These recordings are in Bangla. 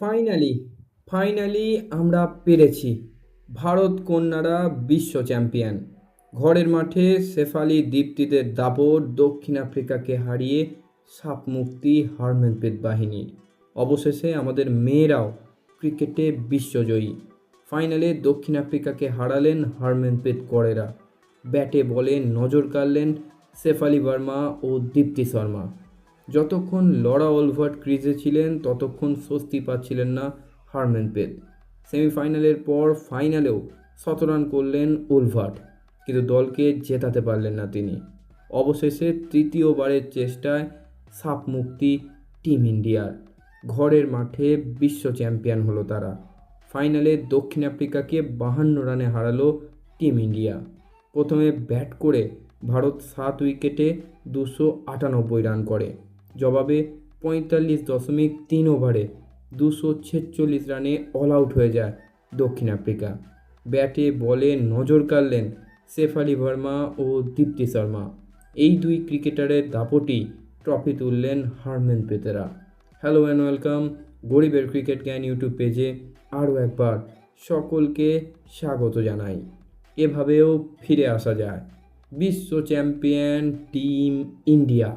ফাইনালি ফাইনালি আমরা পেরেছি ভারত কন্যারা বিশ্ব চ্যাম্পিয়ন ঘরের মাঠে শেফালি দীপ্তিদের দাপট, দক্ষিণ আফ্রিকাকে হারিয়ে সাপ মুক্তি হারমেনপ্রীত বাহিনীর। অবশেষে আমাদের মেয়েরাও ক্রিকেটে বিশ্বজয়ী। ফাইনালে দক্ষিণ আফ্রিকাকে হারালেন হারমেনপ্রীত করেরা। ব্যাটে বলে নজর কাড়লেন শেফালি ভার্মা ও দীপ্তি শর্মা। যতক্ষণ লরা ওলভার্ট ক্রিজে ছিলেন, ততক্ষণ স্বস্তি পাচ্ছিলেন না হারমেনপ্রীত সেমিফাইনালের পর ফাইনালেও শতরান করলেন ওলভার্ট, কিন্তু দলকে জেতাতে পারলেন না তিনি। অবশেষে তৃতীয়বারের চেষ্টায় সাপ মুক্তি টিম ইন্ডিয়ার। ঘরের মাঠে বিশ্ব চ্যাম্পিয়ন হলো তারা। ফাইনালে দক্ষিণ আফ্রিকাকে বাহান্ন রানে হারালো টিম ইন্ডিয়া। প্রথমে ব্যাট করে ভারত সাত উইকেটে দুশো আটানব্বই রান করে। জবাবে পঁয়তাল্লিশ দশমিক তিন ওভারে দুশো ছেচল্লিশ রানে অল আউট হয়ে যায় দক্ষিণ আফ্রিকা। ব্যাটে বলে নজর কাড়লেন শেফালি ভার্মা ও দীপ্তি শর্মা। এই দুই ক্রিকেটারের দাপটি ট্রফি তুললেন হারমেন পেতেরা। হ্যালো অ্যান্ড ওয়েলকাম গরিবের ক্রিকেট জ্ঞান ইউটিউব পেজে আরও একবার সকলকে স্বাগত জানাই। এভাবেও ফিরে আসা যায়। বিশ্ব চ্যাম্পিয়ন টিম ইন্ডিয়া।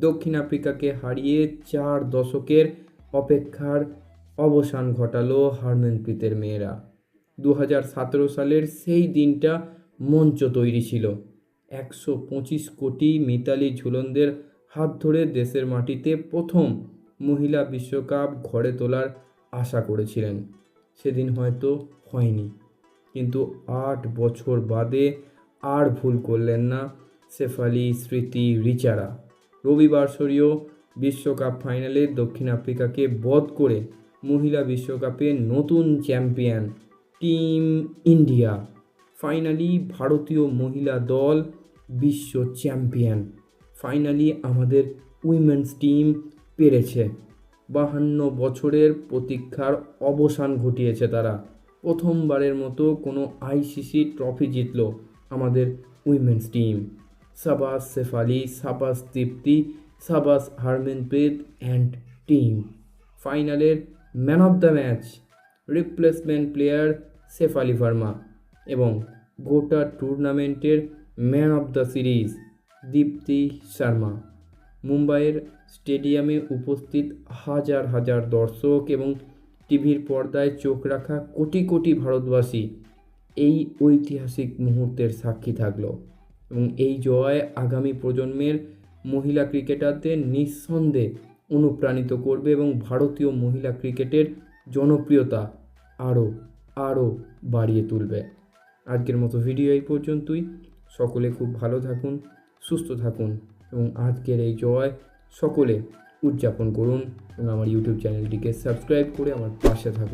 দক্ষিণ আফ্রিকাকে হারিয়ে চার দশকের অপেক্ষার অবসান ঘটালো হারমেনপ্রীতের মেয়েরা। দু হাজার সতেরো সালের সেই দিনটা মঞ্চ তৈরি ছিল। একশো পঁচিশ কোটি মিতালি ঝুলনদের হাত ধরে দেশের মাটিতে প্রথম মহিলা বিশ্বকাপ ঘরে তোলার আশা করেছিলেন। সেদিন হয়তো হয়নি। কিন্তু আট বছর বাদে আর ভুল করলেন না শেফালি স্মৃতি রিচারা। রবিবারসরীয় বিশ্বকাপ ফাইনালে দক্ষিণ আফ্রিকাকে বধ করে মহিলা বিশ্বকাপে নতুন চ্যাম্পিয়ন টিম ইন্ডিয়া। ফাইনালি ভারতীয় মহিলা দল বিশ্ব চ্যাম্পিয়ন। ফাইনালি আমাদের উইমেন্স টিম পেরেছে। বাহান্ন বছরের প্রতীক্ষার অবসান ঘটিয়েছে তারা। প্রথমবারের মতো কোনো আইসিসি ট্রফি জিতল আমাদের উইমেন্স টিম। সাবাস শেফালি সাবাস দীপ্তি সাবাস হারমেনপ্রীত অ্যান্ড টিম ফাইনালের man of the match replacement player Shefali Verma এবং গোটা টুর্নামেন্টের man of the series Deepti Sharma. মুম্বাইয়ের স্টেডিয়ামে উপস্থিত হাজার হাজার দর্শক এবং টিভির পর্দায় চোখ রাখা কোটি কোটি ভারতবাসী এই ঐতিহাসিক মুহূর্তের সাক্ষী থাকল। এবং এই জয় আগামী প্রজন্মের মহিলা ক্রিকেটারদের নিঃসন্দেহে অনুপ্রাণিত করবে এবং ভারতীয় মহিলা ক্রিকেটের জনপ্রিয়তা আরও আরও বাড়িয়ে তুলবে। আজকের মতো ভিডিও এই পর্যন্তই। সকলে খুব ভালো থাকুন, সুস্থ থাকুন এবং আজকের এই জয় সকলে উদযাপন করুন এবং আমার ইউটিউব চ্যানেলটিকে সাবস্ক্রাইব করে আমার পাশে থাকুন।